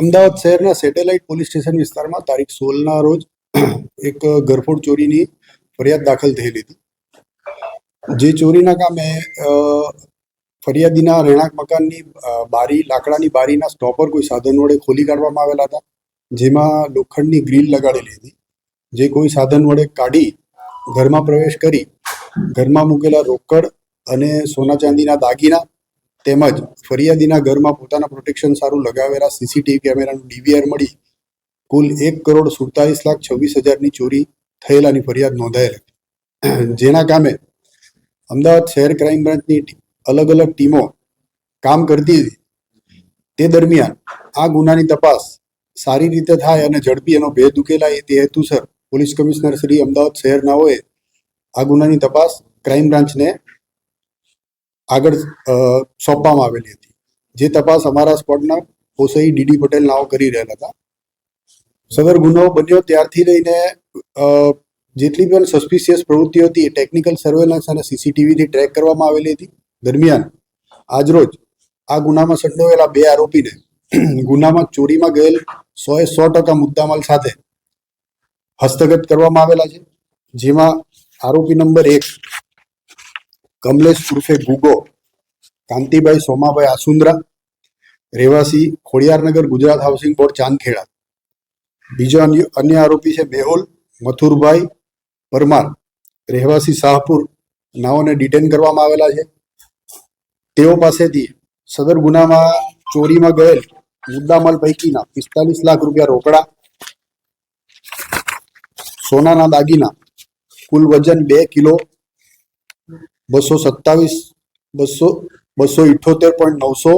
અમદાવાદ શહેરના satellite police station વિસ્તારમાં તારીખ સોળના રોજ એક ઘરફોડ ચોરીની ફરિયાદ દાખલ થયેલી હતી. જે ચોરીના કામે ફરિયાદીના રહેણાંક મકાનની બારી, લાકડાની બારીના સ્ટોપર કોઈ સાધન વડે ખોલી કાઢવામાં આવેલા હતા. જેમાં લોખંડની ગ્રીલ લગાડેલી હતી. જે કોઈ સાધન વડે કાઢી ઘરમાં પ્રવેશ કરી ઘરમાં મૂકેલા રોકડ અને સોના ચાંદીના દાગીના તેમજ ફરિયાદીના ઘરમાં પોતાના પ્રોટેક્શન સારું લગાવેલા સીસીટીવી કેમેરાનું ડીવીઆર મળી કુલ એક કરોડ સુડતાલીસ લાખ છવ્વીસ હજારની ચોરી થયેલાની ફરિયાદ નોંધાયેલ જેના કામે અમદાવાદ શહેર ક્રાઇમ બ્રાન્ચની અલગ અલગ ટીમો કામ કરતી હતી. તે દરમિયાન આ ગુનાની તપાસ સારી રીતે થાય અને ઝડપી એનો ભેદ ઉકેલાય તે હેતુસર પોલીસ કમિશનર શ્રી અમદાવાદ શહેરનાઓએ આ ગુનાની તપાસ ક્રાઇમ બ્રાન્ચને આગળ સોંપવામાં આવેલી હતી. જે તપાસ અમારા સ્પોટના પોસઈ ડીડી પટેલ નાઓ કરી રહેલા હતા. સદર ગુનો બન્યો ત્યારથી લઈને જેટલી પણ સસ્પિશિયસ પ્રવૃત્તિઓ હતી એ ટેકનિકલ સર્વેલન્સ અને સીસીટીવીથી ટ્રેક કરવામાં આવેલી હતી. દરમિયાન, આજરોજ આ ગુનામાં સંડોવેલા બે આરોપીને, ગુનામાં ચોરીમાં ગયેલ સો એ સો ટકા મુદ્દામાલ સાથે હસ્તગત કરવામાં આવેલા છે. જેમાં આરોપી નંબર એક કમલેશ ઉર્ફે ગુગો કાંતિભાઈ સોમાભાઈ આસુંદ્રા, રહેવાસી ખોડિયારનગર ગુજરાત હાઉસિંગ બોર્ડ ચાંદખેડા. બીજો અન્ય આરોપી છે મેહુલ મથુરભાઈ પરમાર, રહેવાસી શાહપુર, નાઓને ડિટેન કરવામાં આવેલા છે. તેઓ પાસેથી સદર ગુનામાં ચોરીમાં ગયેલ મુદ્દામાલ પૈકીના પિસ્તાલીસ લાખ રૂપિયા રોકડા, સોનાના દાગીના, કુલ વજન બે કિલો બસો સત્તાવીસ બસો બસો ઇઠોતેર પોઈન્ટ નવસો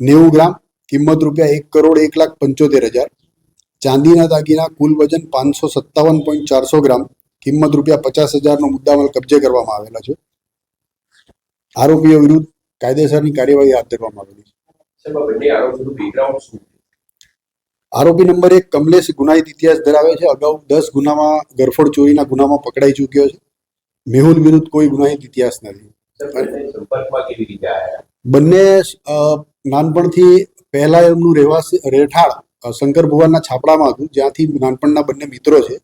નેવું ગ્રામ કિંમત રૂપિયા એક કરોડ એક લાખ પંચોતેર હજાર. ચાંદીના દાગીના કુલ વજન પાંચસો સત્તાવન પોઈન્ટ ચારસો ગ્રામ કિંમત રૂપિયા પચાસ હજારનો મુદ્દામાલ કબજે કરવામાં આવેલા છે. આરોપીઓ વિરુદ્ધ કાયદેસરની કાર્યવાહી હાથ ધરવામાં આવેલી છે. આરોપી નંબર એક કમલેશ ગુનાહિત ઇતિહાસ ધરાવે છે. અગાઉ દસ ગુનામાં ગરફોડ ચોરીના ગુનામાં પકડાઈ ચૂક્યો છે. મેહુલ વિરુદ્ધ કોઈ ગુનાહિત ઇતિહાસ નથી. બંને નાનપણથી પહેલા એમનું રહેવાસી રહેઠાણ શંકર ભગવાનના છાપડામાં હતું જ્યાંથી નાનપણના બંને મિત્રો છે.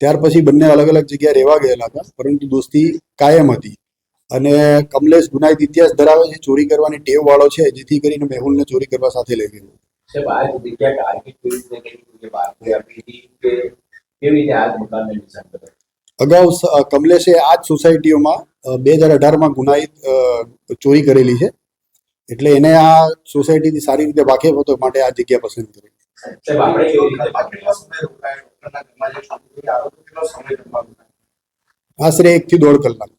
ત્યાર પછી બંને અલગ અલગ જગ્યાએ રહેવા ગયેલા હતા પરંતુ દોસ્તી કાયમ હતી. અને કમલેશ ગુનાહિત ઇતિહાસ ધરાવે છે ચોરી કરવાની ટેવ વાળો છે જેથી કરીને મેહુલને ચોરી કરવા સાથે લઈ ગયો. કેવી રીતે આ મકાનને કરે અગાઉ કમલેશે આ જ સોસાયટીઓમાં બે હજાર અઢારમાં ગુનાહિત ચોરી કરેલી છે. એટલે એને આ સોસાયટીથી સારી રીતે વાકેફ હતો માટે આ જગ્યા પસંદ કરી. આશરે એક થી દોઢ કલાક.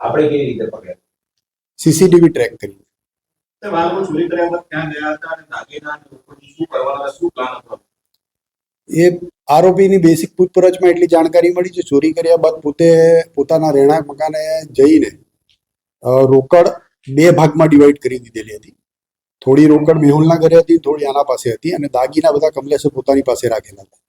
આપણે કેવી રીતે પકડ્યા? સીસીટીવી ટ્રેક કરી. તે બાળકો ચોરી કર્યા બાદ ક્યાં ગયા હતા અને દાગીના અને રોકડનું શું કરવાના હતા? શું પ્લાન હતો? એ આરોપીની બેસિક પૂછપરછમાં એટલી જાણકારી મળી છે, ચોરી કર્યા બાદ પોતે પોતાના રહેણાંક મકાને જઈને રોકડ બે ભાગમાં ડિવાઈડ કરી દીધેલી હતી. થોડી રોકડ મેહુલના ઘરે હતી, થોડી આના પાસે હતી અને દાગીના બધા કમલેશે પોતાની પાસે રાખેલા હતા.